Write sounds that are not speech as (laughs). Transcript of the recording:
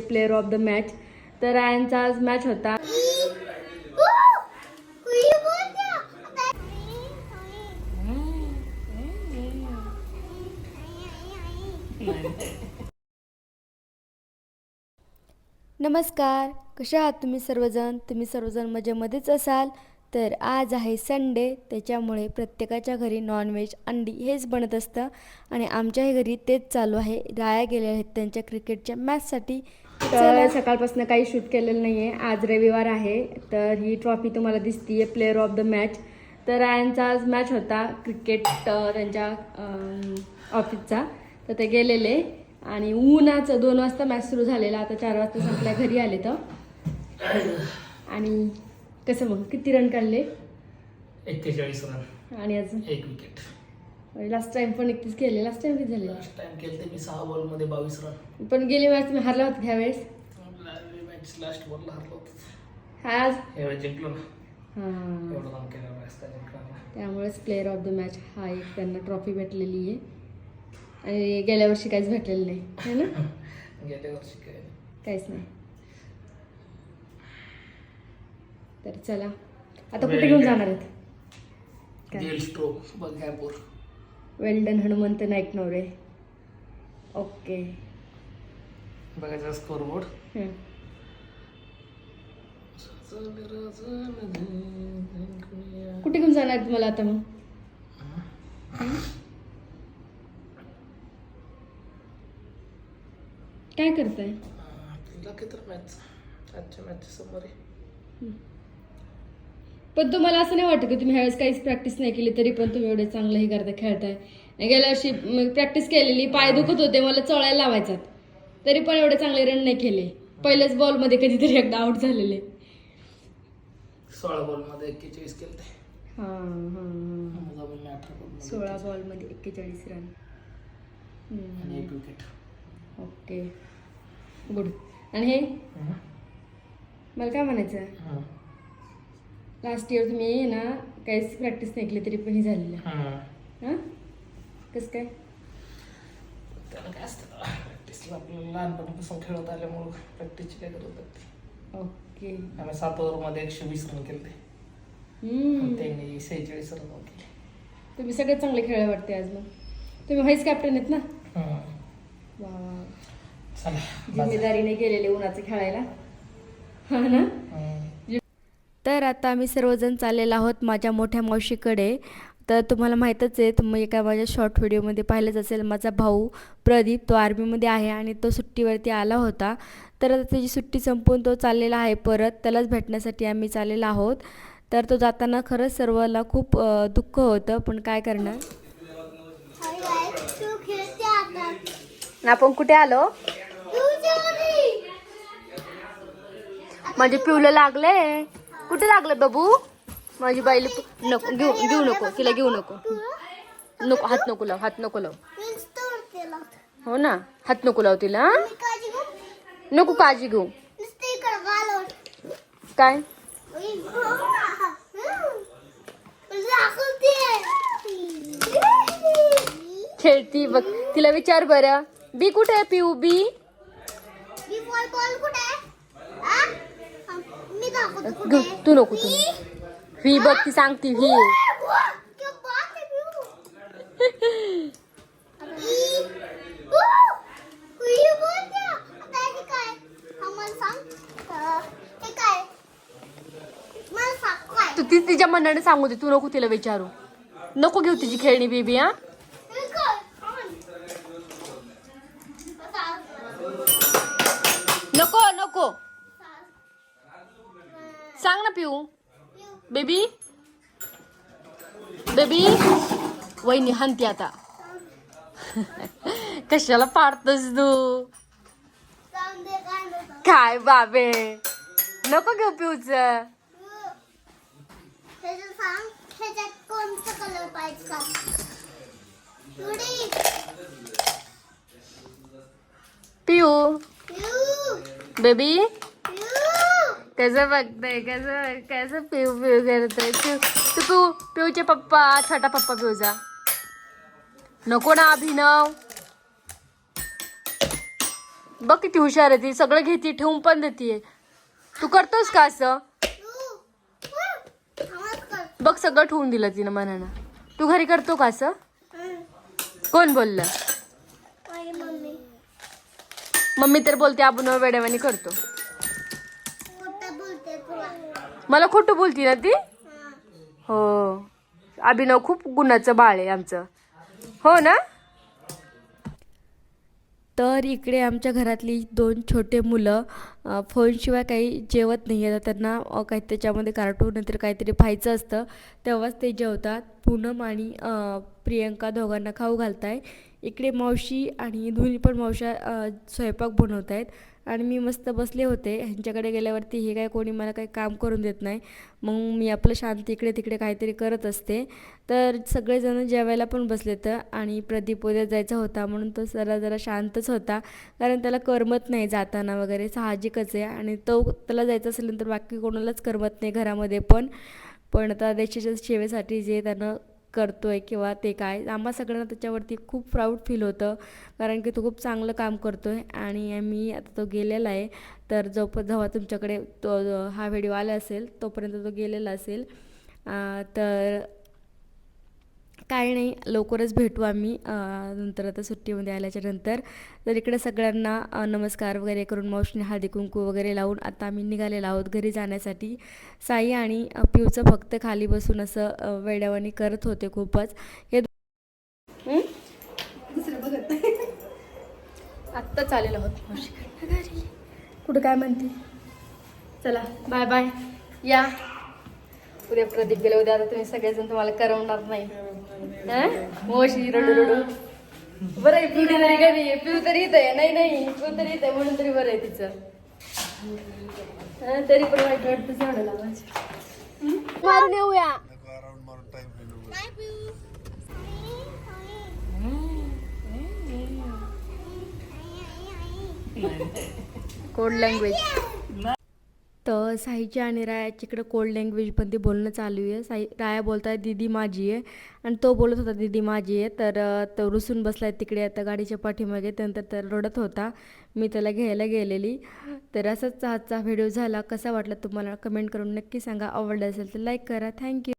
Player of the match तर रायांचा आज match होता. नमस्कार कशा आहात तुम्ही सर्वजण? तुम्ही सर्वजण मजेमध्येच असाल? तर आज आहे संडे त्याच्यामुळे प्रत्येकाच्या घरी नॉनव्हेज अंडी हेच बनत असतं. आणि आमच्याही घरी तेच चालू आहे. राया गेल्या आहेत त्यांच्या क्रिकेटच्या मॅचसाठी तर सकाळपासून काही शूट केलेलं नाही आहे आज रविवार आहे. तर ही ट्रॉफी तुम्हाला दिसतीये प्लेअर ऑफ द मॅच तर आयांचा आज मॅच होता क्रिकेट त्यांच्या ऑफिसचा तर ते गेलेले. आणि उन्हाचं दोन वाजता मॅच सुरू झालेला. आता चार वाजता संपल्या घरी आले तर. आणि कसं मग? किती रन काढले? एक्केचाळीस रन आणि अजून? एक विकेट लास्ट टाइम पण एकतीस केले लास्ट टाइम किती झाले लास्ट टाइम केले ते मी सहा बॉलमध्ये बावीस रन पण गेली मॅच तुम्ही हरला होता ह्यावेळेस. मॅच लास्ट बॉलला हरलो होतो. आज? जिंकलो ना. एवढं काम केलं मॅच त्या जिंकला त्यामुळेच प्लेअर ऑफ द मॅच हा एक त्यांना ट्रॉफी भेटलेली आहे. आणि गेल्या वर्षी काहीच भेटलेलं नाही है ना? (laughs) गेल्या वर्षी काय काहीच नाही. तर चला आता कुठे घेऊन जाणार आहेत? काय? गेल स्ट्रोक बघ्यापूर वेल्डन हनुमंत नाईक नवरे ओके बघायचा स्कोर बोर्ड. कुठे घेऊन जाणार तुम्हाला आता मग? काय करताय? तुला किती मॅच आजच्या मॅच समोर आहे. पण तुम्हाला असं नाही वाटत की तुम्ही ह्यावेळेस काहीच प्रॅक्टिस नाही केली तरी पण तुम्ही एवढे चांगलं हे करता खेळताय. गेल्या वर्षी प्रॅक्टिस केलेली पाय दुखत होते मला चळायला लावायचा तरी पण एवढे चांगले रन नाही केले. पहिल्याच बॉलमध्ये कधीतरी एकदा आउट झालेले. सोळा बॉलमध्ये एक्केचाळीस केले हां हां सोळा बॉलमध्ये एक्केचाळीस रन आणि एक विकेट ओके. गुड आणि हे? मला काय म्हणायचं लास्ट इयर तुम्ही ना काहीच प्रॅक्टिस नाही केली तरी पण हे झालेलं हां. कसं काय? त्याला काय असतं प्रॅक्टिसला आपल्याला लहानपणापासून खेळत आल्यामुळं प्रॅक्टिसची काय गरज लागते ओके. आम्ही सात ओव्हरमध्ये एकशे वीस रन केले. त्यांनी सेहेचाळीस रन केले. तुम्ही सगळ्यात चांगले खेळले वाटते आज मग. तुम्ही व्हाईस कॅप्टन आहेत ना. वा. जिम्मेदारीने गेलेले उन्हाचे खेळायला. हा ना. तर आता आम्ही सर्वजण चाललेलो आहोत माझ्या मोठ्या मावशीकडे. तर तुम्हाला माहीतच आहे तुम्ही एका माझ्या शॉर्ट व्हिडिओमध्ये पाहिलंच असेल माझा भाऊ प्रदीप तो आर्मीमध्ये आहे आणि तो सुट्टीवरती आला होता. तर आता त्याची सुट्टी संपून तो चाललेला आहे परत त्यालाच भेटण्यासाठी आम्ही चाललेलो आहोत. तर तो जाताना खरंच सर्वाला खूप दुःख होतं पण काय करणार? तू खेळते आता आपण कुठे आलो. माझे पिवलं लागले कुठे लागलं बाबू? माझी बाईला नको, घेऊ नको, तिला घेऊ नको. नको, हात नको लाव, हात नको लाव. हो ना, हात नको लाव तिला. नको काळजी घेऊ. काय? खेळती बघ, तिला विचार बरं. बी कुठे आहे पिऊ? बी? कुठे तू नको तू? ही बघ ती सांगती ही? (laughs) तू ती तिच्या मनाने सांगू दे तू नको तिला विचारू. नको घेऊ तिची खेळणी बेबी हे काय? आण. आता, नको नको सांग ना पिऊ. बेबी. बेबी. वहिनी हनती आता. कशाला पाडतोस तू? काय बाबे? नको घेऊ पिऊच. बिऊ. ह्याचं कसं बघतय कसं कसं पिऊ पिऊ करतोय. तू तू पिऊ पिऊचे पप्पा छोटा पप्पा पिऊचा नको ना अभिनव. बघ किती हुशार आहे ती सगळं घेते ठेवून पण देते तू करतोस का असं? बघ सगळं ठेवून दिलं तिनं मनानं. तू घरी करतो का असं. कोण बोललं? मम्मी. मम्मी तर बोलते आपण वेड्यावानी करतो. मला खोटं बोलती ना ती? हो. अभिनव खूप गुणाचं बाळ आहे आमचं. हो ना? तर इकडे आमच्या घरातली दोन छोटे मुलं फोनशिवाय काही जेवत नाही आहेत त्यांना काही त्याच्यामध्ये कार्टून नंतर काहीतरी पाहायचं असतं. तेव्हाच ते जेवतात. पूनम आणि प्रियंका दोघांना खाऊ घालत आहे इकडे मावशी आणि दोन्ही पण मावशा स्वयंपाक बनवत आहेत आणि मी मस्त बसले होते. ह्यांच्याकडे गेल्यावरती हे काय कोणी मला काही काम करून देत नाही. मग मी आपलं शांत इकडे तिकडे काहीतरी करत असते. तर सगळेजण जेवायला पण बसले तर आणि प्रदीप उद्या जायचा होता म्हणून तो जरा जरा शांतच होता. कारण त्याला करमत नाही जाताना वगैरे. साहजिकच आहे. आणि तो त्याला जायचं असेल तर बाकी कोणालाच करमत नाही घरामध्ये पण. पण आता देशाच्या सेवेसाठी जे त्यानं करतो आहे किंवा ते काय आम्हा सगळ्यांना त्याच्यावरती खूप प्राऊड फील होतं. कारण की तो खूप चांगलं काम करतो आहे आणि मी आता तो गेलेला आहे. तर जो पण जेव्हा तुमच्याकडे तो हा व्हिडिओ आला असेल तोपर्यंत तो गेलेला असेल. तर काय नाही लवकरच भेटू आम्ही. नंतर आता सुट्टीमध्ये आल्याच्यानंतर. तर इकडे सगळ्यांना नमस्कार वगैरे करून मावशीने हळदी कुंकू वगैरे लावून आता आम्ही निघालेलो आहोत घरी जाण्यासाठी. साई आणि पिऊचं फक्त खाली बसून असं वेड्यावानी करत होते खूपच. हे हं? आत्ता चालेल आहोत कुठं काय म्हणते? चला बाय बाय. या. उद्या प्रदीप गेले उद्या आता तुम्ही सगळेजण तुम्हाला करवणार नाही. हं? मावशी रडू रडू बरं आहे पिऊ तरी आहे पिऊ तरी इथं आहे नाही नाही पिऊ तरी इथं आहे म्हणून तरी बरं आहे तिचं हं, तरी पण वाईट वाटतं एवढं लावायचं मारून येऊया कोड लँग्वेज तर साईच्या आणि रायाच्या इकडे कोल्ड लँग्वेजमध्ये बोलणं चालू आहे. साई राया बोलताय दीदी माझी आहे. आणि तो बोलत होता दीदी माझी आहे. तर तो रुसून बसला आहे तिकडे आता गाडीच्या पाठीमागे. त्यानंतर तर रडत होता. मी त्याला घ्यायला गेलेली. तर असाच आजचा व्हिडिओ झाला. कसा वाटला तुम्हाला? कमेंट करून नक्की सांगा. आवडला असेल तर लाईक करा. थँक्यू